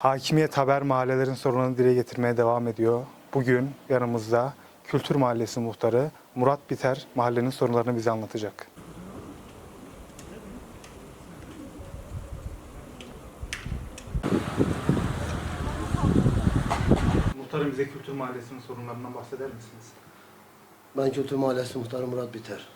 Hakimiyet Haber mahallelerin sorunlarını dile getirmeye devam ediyor. Bugün yanımızda Kültür Mahallesi muhtarı Murat Biter mahallenin sorunlarını bize anlatacak. Muhtarım bize Kültür Mahallesi'nin sorunlarından bahseder misiniz? Ben Kültür Mahallesi Muhtarı Murat Biter.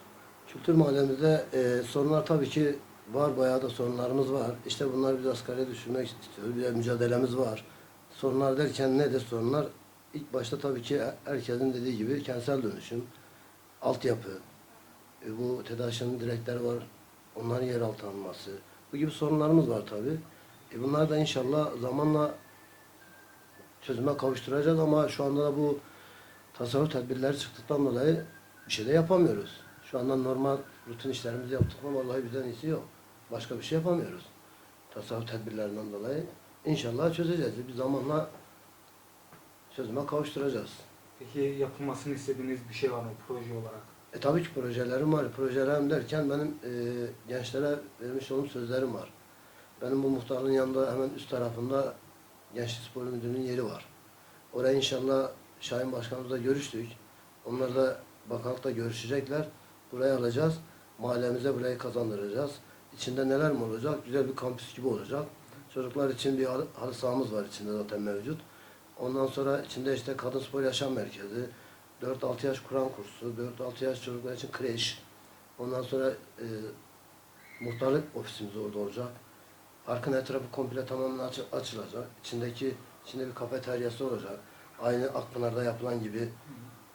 Kültür Mahallemizde e, sorunlar tabii ki var, bayağı da sorunlarımız var. İşte bunları biz asgari düşürmek istiyoruz, bir de mücadelemiz var. Sorunlar derken nedir sorunlar? İlk başta tabii ki herkesin dediği gibi kentsel dönüşüm, altyapı, e, bu TEDAŞ'ın direkleri var, onların yeraltı alınması. Bu gibi sorunlarımız var tabii. E, bunlar da inşallah zamanla çözüme kavuşturacağız ama şu anda da bu tasarruf tedbirleri çıktıktan dolayı bir şey de yapamıyoruz. Şu anda normal rutin işlerimizi yaptık ama vallahi bizden iyisi yok. Başka bir şey yapamıyoruz. Tasarruf tedbirlerinden dolayı. İnşallah çözeceğiz. Bir zamanla çözüme kavuşturacağız. Peki yapılmasını istediğiniz bir şey var mı proje olarak? E tabii ki projelerim var. Projelerim derken benim e, gençlere vermiş olduğum sözlerim var. Benim bu muhtarlığın yanında hemen üst tarafında Gençlik Spor Müdürlüğü'nün yeri var. Oraya inşallah Şahin Başkanımızla görüştük. Onlar da bakanlıkta görüşecekler. Burayı alacağız. Mahallemize burayı kazandıracağız. İçinde neler mi olacak? Güzel bir kampüs gibi olacak. Çocuklar için bir halı, sahamız var içinde zaten mevcut. Ondan sonra içinde işte kadın spor yaşam merkezi, 4-6 yaş Kur'an kursu, 4-6 yaş çocuklar için kreş. Ondan sonra e, muhtarlık ofisimiz orada olacak. Parkın etrafı komple tamamen aç- açılacak. İçindeki içinde bir kafeteryası olacak. Aynı Akpınar'da yapılan gibi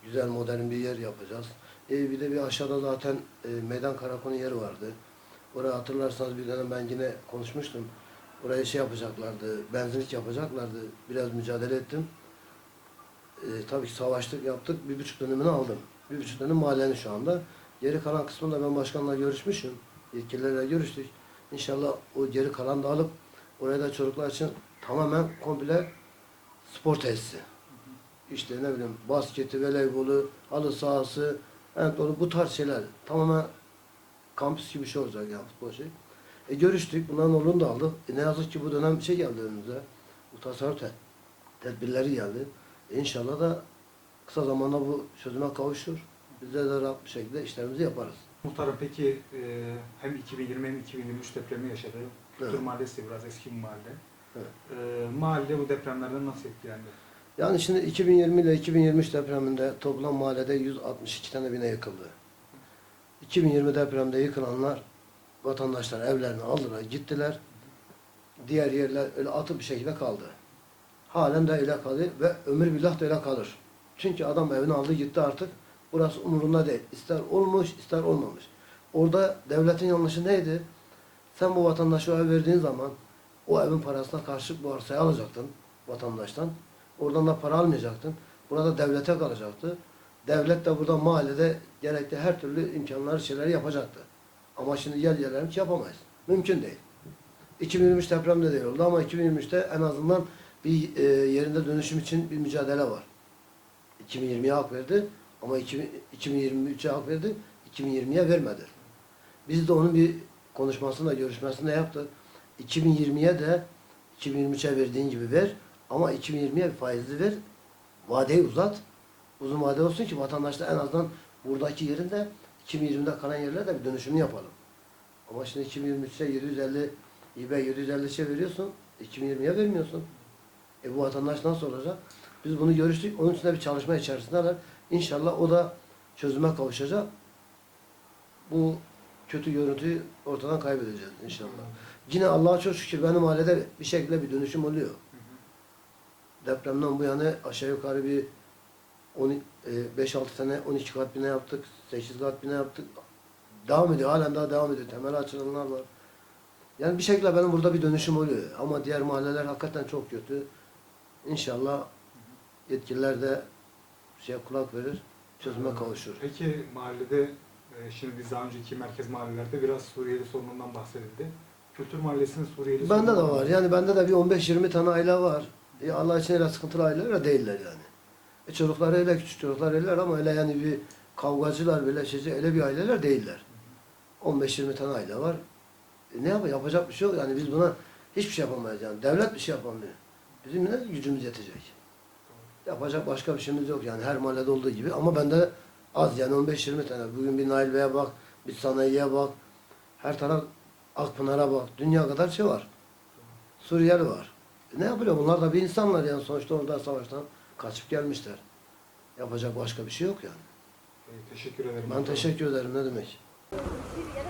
güzel modern bir yer yapacağız. E, bir de bir aşağıda zaten e, meydan karakolun yeri vardı. Oraya hatırlarsanız bir dönem ben yine konuşmuştum. Oraya şey yapacaklardı, benzinlik yapacaklardı. Biraz mücadele ettim. E, tabii ki savaştık, yaptık. Bir buçuk dönümünü aldım. Bir buçuk dönüm mahallenin şu anda. Geri kalan kısmında ben başkanla görüşmüşüm. Yetkililerle görüştük. İnşallah o geri kalan da alıp oraya da çocuklar için tamamen komple spor tesisi. İşte ne bileyim basketi, voleybolu, halı sahası, handbolu bu tarz şeyler. Tamamen kampüs gibi bir şey olacak yani futbol şey. E görüştük, bunların olunu da aldık. E ne yazık ki bu dönem şey geldi önümüze. Bu tasarruf te- tedbirleri geldi. E inşallah da kısa zamanda bu çözüme kavuşur. Biz de, de rahat bir şekilde işlerimizi yaparız. Muhtarım peki e, hem 2020 hem 2023 depremi yaşadı. Kültür Evet. Mahallesi biraz eski bir mahalle. Evet. E, mahalle bu depremlerden nasıl etkilendi? Yani şimdi 2020 ile 2023 depreminde toplam mahallede 162 tane bina yıkıldı. 2020 depremde yıkılanlar vatandaşlar evlerini aldılar, gittiler. Diğer yerler öyle atıp bir şekilde kaldı. Halen de öyle kalıyor ve ömür billah da öyle kalır. Çünkü adam evini aldı gitti artık. Burası umurunda değil. İster olmuş ister olmamış. Orada devletin yanlışı neydi? Sen bu vatandaşa o ev verdiğin zaman o evin parasına karşılık bu arsayı alacaktın vatandaştan. Oradan da para almayacaktın. Burada devlete kalacaktı. Devlet de burada mahallede gerekli her türlü imkanları şeyleri yapacaktı. Ama şimdi gel gelelim ki yapamayız. Mümkün değil. 2023 depremde de oldu ama 2023'te en azından bir e, yerinde dönüşüm için bir mücadele var. 2020'ye hak verdi ama 2000 2023'e hak verdi, 2020'ye vermedi. Biz de onun bir konuşmasında, görüşmesinde yaptık. 2020'ye de 2023'e verdiğin gibi ver ama 2020'ye bir faizli ver. Vadeyi uzat. Uzun vade olsun ki vatandaşlar en azından buradaki yerinde 2020'de kalan yerlerde bir dönüşümünü yapalım. Ama şimdi 2023'te 750 İB 750 şey veriyorsun, 2020'ye vermiyorsun. E bu vatandaş nasıl olacak? Biz bunu görüştük. Onun için bir çalışma içerisindeler. İnşallah o da çözüme kavuşacak. Bu kötü görüntüyü ortadan kaybedeceğiz inşallah. Yine Allah'a çok şükür benim ailede bir şekilde bir dönüşüm oluyor. Depremden bu yana aşağı yukarı bir 5-6 sene 12 kat bina yaptık, 8 kat bina yaptık. Devam ediyor, halen daha devam ediyor. Temel açılanlar var. Yani bir şekilde benim burada bir dönüşüm oluyor. Ama diğer mahalleler hakikaten çok kötü. İnşallah yetkililer de şey kulak verir, çözüme kavuşur. Peki mahallede e, şimdi biz daha önceki merkez mahallelerde biraz Suriyeli sorunundan bahsedildi. Kültür Mahallesi'nin Suriyeli Bende de var. Yani bende de bir 15-20 tane aile var. E Allah için öyle sıkıntılı aileler de değiller yani. E çocuklar öyle küçük çocuklar öyleler ama öyle yani bir kavgacılar böyle şeyci öyle bir aileler değiller. 15-20 tane aile var. E ne yap yapacak bir şey yok yani biz buna hiçbir şey yapamayız yani. Devlet bir şey yapamıyor. Bizim ne gücümüz yetecek. Yapacak başka bir şeyimiz yok yani her mahallede olduğu gibi ama bende az yani 15-20 tane. Bugün bir Nail Bey'e bak, bir sanayiye bak, her taraf Akpınar'a bak. Dünya kadar şey var. Suriyeli var. E ne yapıyor? Bunlar da bir insanlar yani sonuçta orada savaştan kaçıp gelmişler. Yapacak başka bir şey yok yani. Teşekkür ederim. Ben teşekkür ederim ne demek. Bir yere